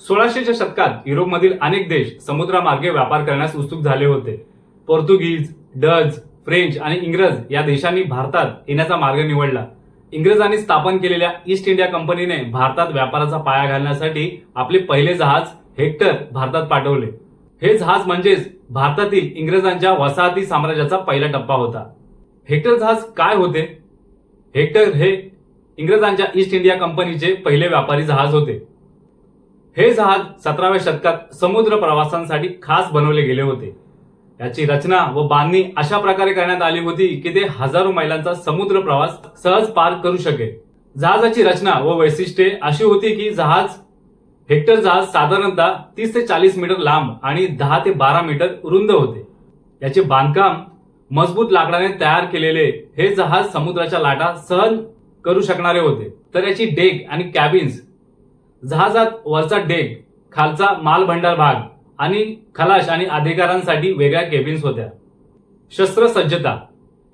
सोळाशेच्या शतकात युरोपमधील अनेक देश समुद्रामार्गे व्यापार करण्यास उत्सुक झाले होते. पोर्तुगीज डच फ्रेंच आणि इंग्रज या देशांनी भारतात येण्याचा मार्ग निवडला. इंग्रजांनी स्थापन केलेल्या ईस्ट इंडिया कंपनीने भारतात व्यापाराचा पाया घालण्यासाठी आपले पहिले जहाज हेक्टर भारतात पाठवले. हे जहाज म्हणजेच भारतातील इंग्रजांच्या वसाहती साम्राज्याचा पहिला टप्पा होता. हेक्टर जहाज काय होते? हेक्टर हे इंग्रजांच्या ईस्ट इंडिया कंपनीचे पहिले व्यापारी जहाज होते. हे जहाज सतराव्या शतकात समुद्र प्रवासांसाठी खास बनवले गेले होते. याची रचना व बांधणी अशा प्रकारे करण्यात आली होती की ते हजारो मैलांचा समुद्र प्रवास सहज पार करू शकेल. जहाजाची रचना व वैशिष्ट्ये अशी होती की जहाज हेक्टर जहाज साधारणतः तीस ते चाळीस मीटर लांब आणि दहा ते बारा मीटर रुंद होते. याचे बांधकाम मजबूत लाकडाने तयार केलेले हे जहाज समुद्राच्या लाटा सहन करू शकणारे होते. तर याची डेक आणि कॅबिन्स जहाजात वरचा डेक खालचा मालभंडार भाग आणि खलाश आणि अधिकारांसाठी वेगळ्या केबिन्स होत्या. शस्त्रसज्जता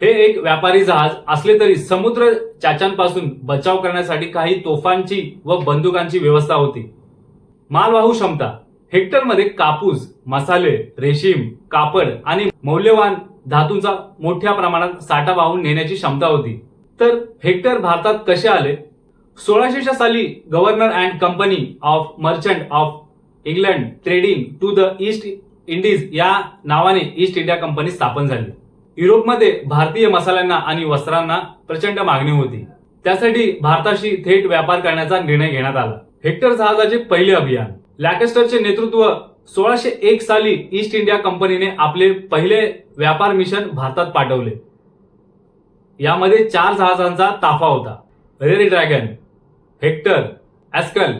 हे एक व्यापारी जहाज असले तरी समुद्र चाच्यांपासून बचाव करण्यासाठी काही तोफांची व बंदुकांची व्यवस्था होती. मालवाहू क्षमता. हेक्टरमध्ये कापूस मसाले रेशीम कापड आणि मौल्यवान धातूंचा मोठ्या प्रमाणात साठा वाहून नेण्याची क्षमता होती. तर हेक्टर भारतात कसे आले? सोळाशेच्या साली governor and company of merchant of England trading to the East Indies या नावाने ईस्ट इंडिया कंपनी स्थापन झाली. युरोपमध्ये भारतीय मसाल्यांना आणि वस्त्रांना प्रचंड मागणी होती. त्यासाठी भारताशी थेट व्यापार करण्याचा निर्णय घेण्यात आला. हेक्टर जहाजाचे पहिले अभियान. लॅकेस्टरचे नेतृत्व सोळाशे एक साली ईस्ट इंडिया कंपनीने आपले पहिले व्यापार मिशन भारतात पाठवले. यामध्ये चार जहाजांचा ताफा होता. रेरी ड्रॅगन हेक्टर ॲस्कल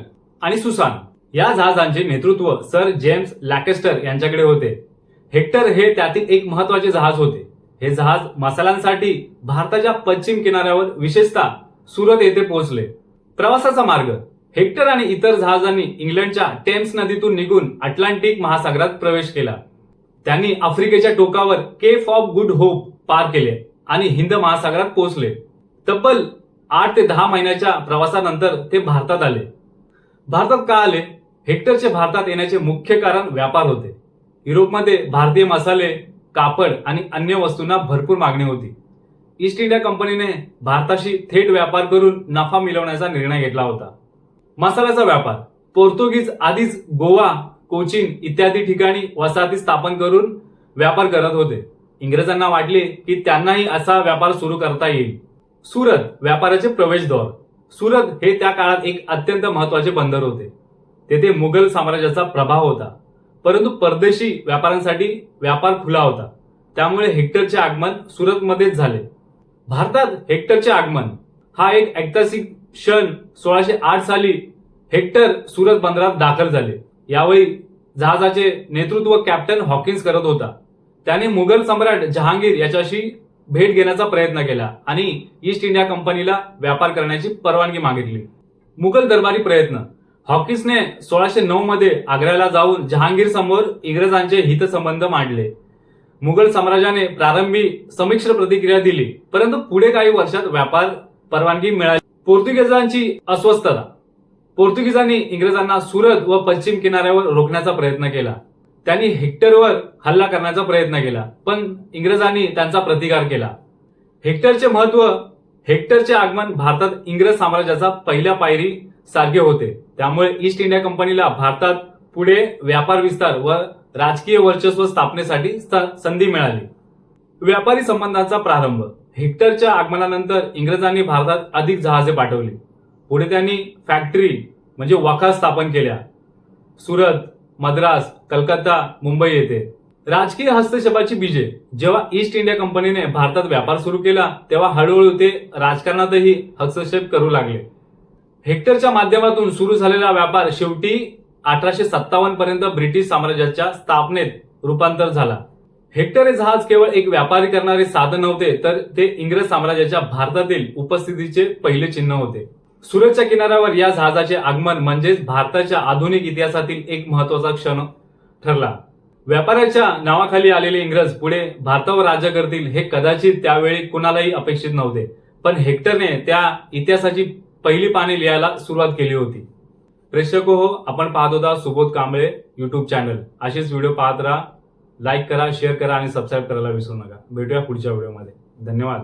आणि सुसान या जहाजांचे नेतृत्व सर जेम्स लॅकेस्टर यांच्याकडे होते. हेक्टर हे त्यातील एक महत्त्वाचे जहाज होते. हे जहाज मसाल्यांसाठी भारताच्या पश्चिम किनाऱ्यावर विशेषतः सुरत येथे पोहोचले. प्रवासाचा मार्ग हेक्टर आणि इतर जहाजांनी इंग्लंडच्या टेम्स नदीतून निघून अटलांटिक महासागरात प्रवेश केला. त्यांनी आफ्रिकेच्या टोकावर केफ ऑफ गुड होप पार केले आणि हिंद महासागरात पोहोचले. तब्बल आठ ते दहा महिन्याच्या प्रवासानंतर ते भारतात आले. भारतात का आले? हेक्टरचे भारतात येण्याचे मुख्य कारण व्यापार होते. युरोपमध्ये भारतीय मसाले कापड आणि अन्य वस्तूंना भरपूर मागणी होती. ईस्ट इंडिया कंपनीने भारताशी थेट व्यापार करून नफा मिळवण्याचा निर्णय घेतला होता. मसाल्याचा व्यापार पोर्तुगीज आधीच गोवा कोचीन इत्यादी ठिकाणी वसाहती स्थापन करून व्यापार करत होते. इंग्रजांना वाटले की त्यांनाही असा व्यापार सुरू करता येईल. सुरत व्यापाराचे प्रवेशद्वार. सुरत हे त्या काळात एक अत्यंत महत्त्वाचे बंदर होते. तेथे मुघल साम्राज्याचा प्रभाव होता. परंतु परदेशी व्यापाऱ्यांसाठी व्यापार खुला होता. त्यामुळे हेक्टरचे आगमन सुरतमध्येच झाले. भारतात हेक्टरचे आगमन. हा एक ऐतिहासिक क्षण सोळाशे आठ साली हेक्टर सुरत बंदरात दाखल झाले. यावेळी जहाजाचे नेतृत्व कॅप्टन हॉकिन्स करत होता. त्याने मुघल सम्राट जहांगीर याच्याशी भेट घेण्याचा प्रयत्न केला आणि ईस्ट इंडिया कंपनीला व्यापार करण्याची परवानगी मागितली. मुघल दरबारी प्रयत्न. हॉकिन्सने सोळाशे नऊ मध्ये आग्र्याला जाऊन जहांगीर समोर इंग्रजांचे हितसंबंध मांडले. मुघल साम्राज्याने प्रारंभी समिश्र प्रतिक्रिया दिली परंतु पुढे काही वर्षात व्यापार परवानगी मिळाली. पोर्तुगीजांची अस्वस्थता. पोर्तुगीजांनी इंग्रजांना सुरत व पश्चिम किनाऱ्यावर रोखण्याचा प्रयत्न केला. त्यांनी हेक्टरवर हल्ला करण्याचा प्रयत्न केला पण इंग्रजांनी त्यांचा प्रतिकार केला. हेक्टरचे महत्त्व हेक्टरचे आगमन भारतात इंग्रज साम्राज्याचा पहिल्या पायरी सारखे होते. त्यामुळे ईस्ट इंडिया कंपनीला भारतात पुढे व्यापार विस्तार व राजकीय वर्चस्व स्थापनेसाठी स- संधी मिळाली. व्यापारी संबंधांचा प्रारंभ. हेक्टरच्या आगमनानंतर इंग्रजांनी भारतात अधिक जहाजे पाठवली. पुढे त्यांनी फॅक्टरी म्हणजे वखार स्थापन केल्या. सुरत मद्रास कलकत्ता मुंबई येथे. राजकीय हस्तक्षेपाची बीजे. जेव्हा ईस्ट इंडिया कंपनीने भारतात व्यापार सुरू केला तेव्हा हळूहळू ते राजकारणातही हस्तक्षेप करू लागले. हेक्टरच्या माध्यमातून सुरू झालेला व्यापार शेवटी अठराशे सत्तावन्न पर्यंत ब्रिटिश साम्राज्याच्या स्थापनेत रूपांतर झाला. हेक्टर हे जहाज केवळ एक व्यापारी करणारे साधन नव्हते तर ते इंग्रज साम्राज्याच्या भारतातील उपस्थितीचे पहिले चिन्ह होते. सुरतच्या किनाऱ्यावर या जहाजाचे आगमन म्हणजेच भारताच्या आधुनिक इतिहासातील एक महत्त्वाचा क्षण ठरला. व्यापाऱ्याच्या नावाखाली आलेले इंग्रज पुढे भारतावर राज्य करतील हे कदाचित त्यावेळी कुणालाही अपेक्षित नव्हते. पण हेक्टरने त्या इतिहासाची पहिली पाने लिहायला सुरुवात केली होती. प्रेक्षक हो आपण पाहत होता सुबोध कांबळे युट्यूब चॅनल असेच व्हिडिओ पाहत राहा लाईक करा शेअर करा आणि सबस्क्राईब करायला विसरू नका. भेटूया पुढच्या व्हिडिओमध्ये धन्यवाद.